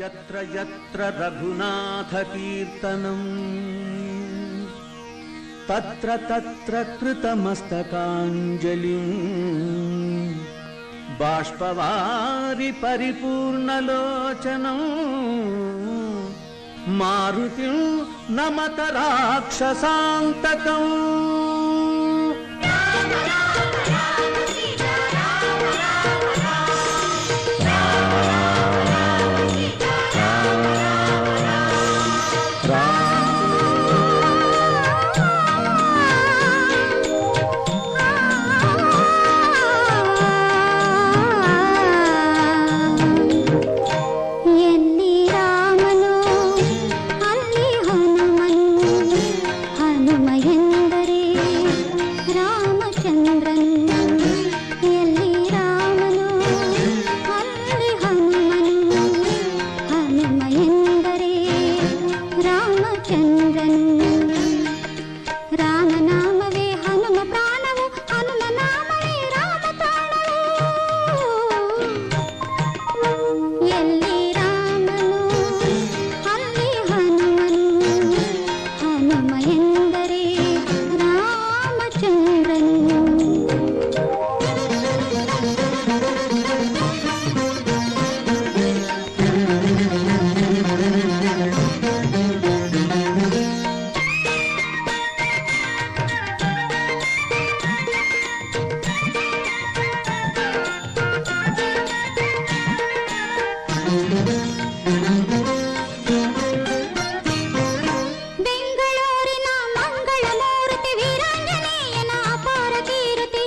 यत्र यत्र रघुनाथकीर्तनम् तत्र तत्र कृतमस्तकाञ्जलिम् बाष्पवारि परिपूर्णलोचनम् मारुतिं नमत राक्षसान्तकम् ಹನುಮ ಎಂದರೆ ರಾಮಚಂದ್ರನು ಎಲ್ಲಿ ರಾಮನು ಅಲ್ಲಿ ಹನುಮನು ಹನುಮ ಎಂದರೆ ರಾಮಚಂದ್ರನು ರಾಮನಾಮವೇ ಹನುಮ ಪ್ರಾಣವು ಹನುಮ ನಾಮವೇ ರಾಮ ತಾಣವು ಎಲ್ಲಿ ರಾಮನು ಬೆಂಗಳೂರಿನ ಮಂಗಳೂರುತಿ ವೀರಾಂಜನೇಯನ ಅಪಾರ ಕೀರುತಿ